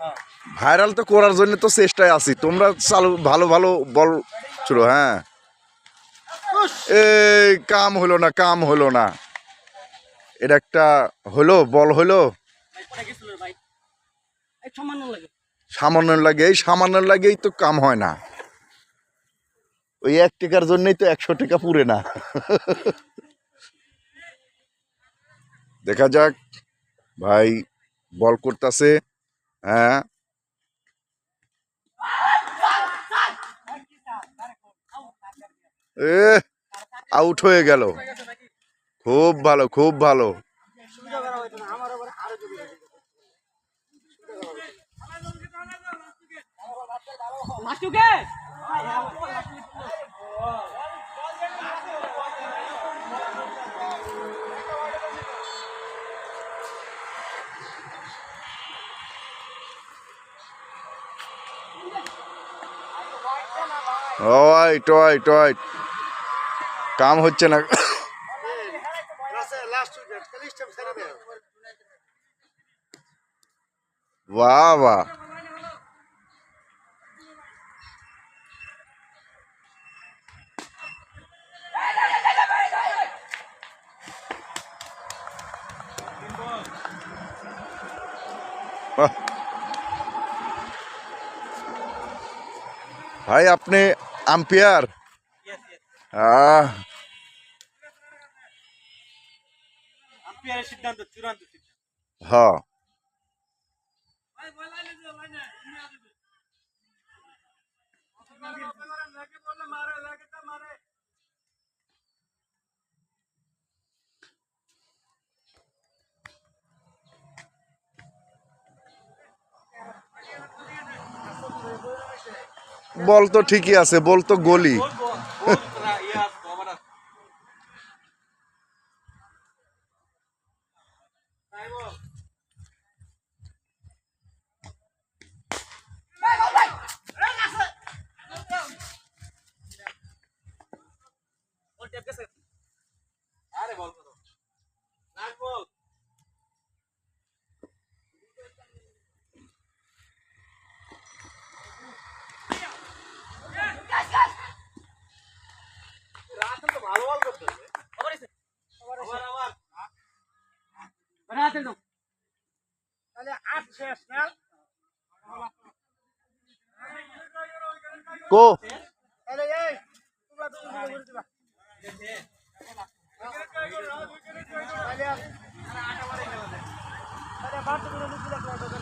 হ্যাঁ। ভাইরাল তো করার জন্য তো চেষ্টায় আছি। তোমরা চালু, ভালো ভালো বল ছিল হ্যাঁ। এই, কাম হলো না, কাম হলো না। এটা একটা হলো, বল হলো। সামান্য লাগে, এই সামান্য লাগেই তো কাম হয় না। ওই এক টাকার জন্যই তো একশো টাকা পুরে না। দেখা যাক। ভাই বল করতেছে হ্যাঁ? এ আউট হয়ে গেল। খুব ভালো খুব ভালো। ওয়াইট ওয়াইট ওয়াইট কাম হচ্ছে না বাহ বাহ বাহ। ভাই আম্পিয়ার আহ আম্পিয়ারের সিদ্ধান্ত চূড়ান্ত সিদ্ধান্ত হ্যাঁ বল তো ঠিকই আছে বল তো গলি বল করো নাক বল রাসেল তো ভালো বল করতেছে আবার এসে আবার আবার রাসেল তো তাহলে আট শেষ না কো। তাহলে এই তোমরা তো করে দিবা। তাহলে আটা করে